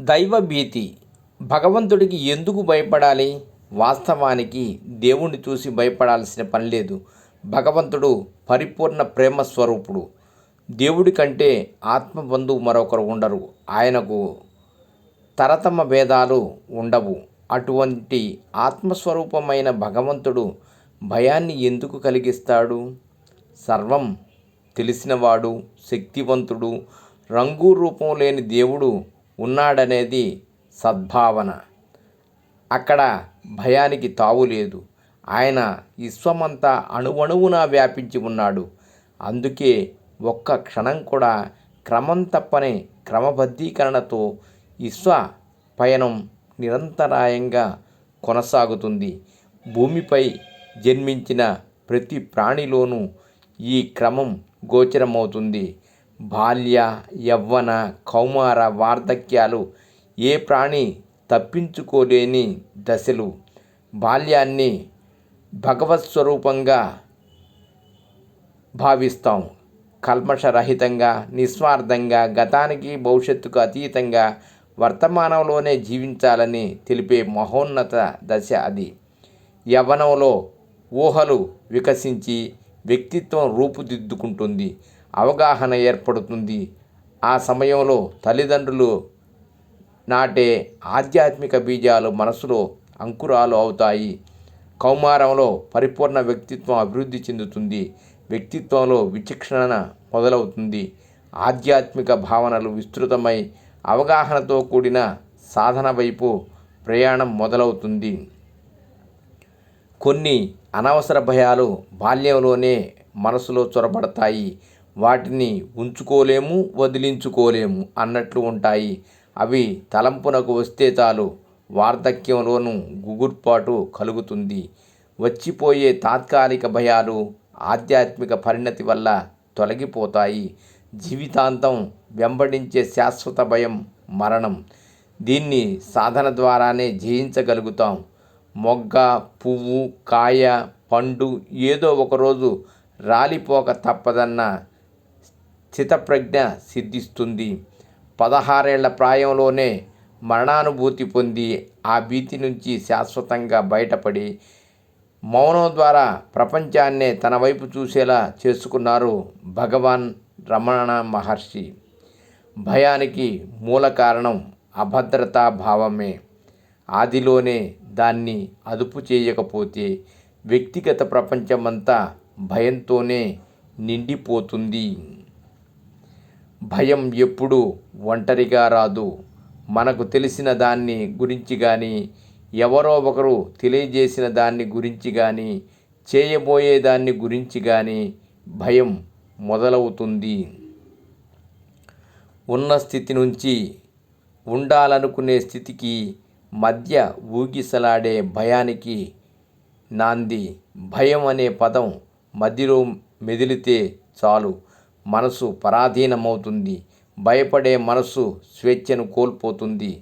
దైవభీతి. భగవంతుడికి ఎందుకు భయపడాలి? వాస్తవానికి దేవుణ్ణి చూసి భయపడాల్సిన పని లేదు. భగవంతుడు పరిపూర్ణ ప్రేమ స్వరూపుడు. దేవుడి కంటే ఆత్మబంధువు మరొకరు ఉండరు. ఆయనకు తరతమ భేదాలు ఉండవు. అటువంటి ఆత్మస్వరూపమైన భగవంతుడు భయాన్ని ఎందుకు కలిగిస్తాడు? సర్వం తెలిసినవాడు శక్తివంతుడు రంగు రూపం లేని దేవుడు ఉన్నాడనేది సద్భావన. అక్కడ భయానికి తావు లేదు. ఆయన విశ్వమంతా అణువణువున వ్యాపించి ఉన్నాడు. అందుకే ఒక్క క్షణం కూడా క్రమం తప్పని క్రమబద్ధీకరణతో విశ్వ పయనం నిరంతరాయంగా కొనసాగుతుంది. భూమిపై జన్మించిన ప్రతి ప్రాణిలోనూ ఈ క్రమం గోచరమవుతుంది. బాల్య యవ్వన కౌమార వార్ధక్యాలు ఏ ప్రాణి తప్పించుకోలేని దశలు. బాల్యాన్ని భగవత్ స్వరూపంగా భావిస్తాం. కల్మషరహితంగా నిస్వార్థంగా గతానికి భవిష్యత్తుకు అతీతంగా వర్తమానంలోనే జీవించాలని తెలిపే మహోన్నత దశ అది. యవ్వనంలో ఊహలు వికసించి వ్యక్తిత్వం రూపుదిద్దుకుంటుంది. అవగాహన ఏర్పడుతుంది. ఆ సమయంలో తల్లిదండ్రులు నాటే ఆధ్యాత్మిక బీజాలు మనసులో అంకురాలు అవుతాయి. కౌమారంలో పరిపూర్ణ వ్యక్తిత్వం అభివృద్ధి చెందుతుంది. వ్యక్తిత్వంలో విచక్షణ మొదలవుతుంది. ఆధ్యాత్మిక భావనలు విస్తృతమై అవగాహనతో కూడిన సాధన వైపు ప్రయాణం మొదలవుతుంది. కొన్ని అనవసర భయాలు బాల్యంలోనే మనసులో చొరబడతాయి. వాటిని ఉంచుకోలేము వదిలించుకోలేము అన్నట్లు ఉంటాయి. అవి తలంపునకు వస్తే చాలు వార్ధక్యంలోనూ గుగుర్పాటు కలుగుతుంది. వచ్చిపోయే తాత్కాలిక భయాలు ఆధ్యాత్మిక పరిణతి వల్ల తొలగిపోతాయి. జీవితాంతం వెంబడించే శాశ్వత భయం మరణం. దీన్ని సాధన ద్వారానే జయించగలుగుతాం. మొగ్గ పువ్వు కాయ పండు ఏదో ఒకరోజు రాలిపోక తప్పదన్న స్థితప్రజ్ఞ సిద్ధిస్తుంది. పదహారేళ్ళ ప్రాయంలోనే మరణానుభూతి పొంది ఆ భీతి నుంచి శాశ్వతంగా బయటపడి మౌనం ద్వారా ప్రపంచాన్నే తన వైపు చూసేలా చేసుకున్నారు భగవాన్ రమణ మహర్షి. భయానికి మూల కారణం అభద్రతా భావమే. ఆదిలోనే దాన్ని అదుపు చేయకపోతే వ్యక్తిగత ప్రపంచమంతా భయంతోనే నిండిపోతుంది. భయం ఎప్పుడు ఒంటరిగా రాదు. మనకు తెలిసిన దాన్ని గురించి కానీ ఎవరో ఒకరు తెలియజేసిన దాన్ని గురించి కానీ చేయబోయే దాన్ని గురించి కానీ భయం మొదలవుతుంది. ఉన్న స్థితి నుంచి ఉండాలనుకునే స్థితికి మధ్య ఊగిసలాడే భయానికి నాంది. భయం అనే పదం మధ్యలో మెదిలితే చాలు. మనసు పరాధీనమవుతుంది. భయపడే మనసు స్వేచ్ఛను కోల్పోతుంది.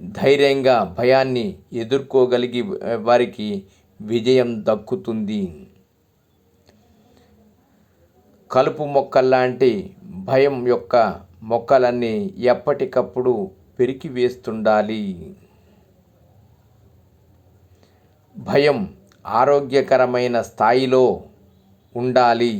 ధైర్యంగా భయాన్ని ఎదుర్కోగలిగి వారికి విజయం దక్కుతుంది. కలుపు మొక్కల్లాంటి భయం యొక్క మొక్కలన్నీ ఎప్పటికప్పుడు పెరికి వేస్తుండాలి. భయం ఆరోగ్యకరమైన స్థాయిలో ఉండాలి.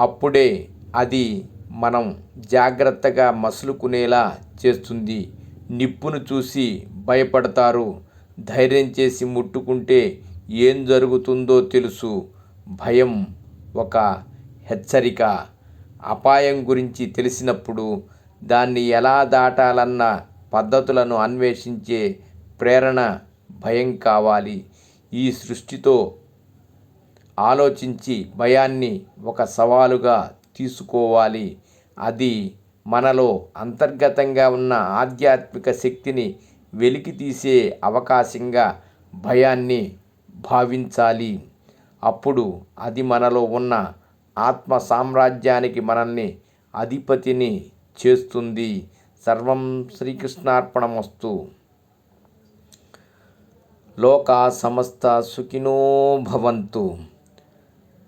అప్పుడే అది మనం జాగ్రత్తగా మసులుకునేలా చేస్తుంది. నిప్పును చూసి భయపడతారు. ధైర్యం చేసి ముట్టుకుంటే ఏం జరుగుతుందో తెలుసు. భయం ఒక హెచ్చరిక. అపాయం గురించి తెలిసినప్పుడు దాన్ని ఎలా దాటాలన్న పద్ధతులను అన్వేషించే ప్రేరణ భయం కావాలి. ఈ సృష్టితో ఆలోచించి భయాన్ని ఒక సవాలుగా తీసుకోవాలి. అది మనలో అంతర్గతంగా ఉన్న ఆధ్యాత్మిక శక్తిని వెలికి తీసే అవకాశంగా భయాన్ని భావించాలి. అప్పుడు అది మనలో ఉన్న ఆత్మ సామ్రాజ్యానికి మనల్ని అధిపతిని చేస్తుంది. సర్వం శ్రీకృష్ణార్పణమస్తు లోకా సమస్త సుఖినో భవంతు.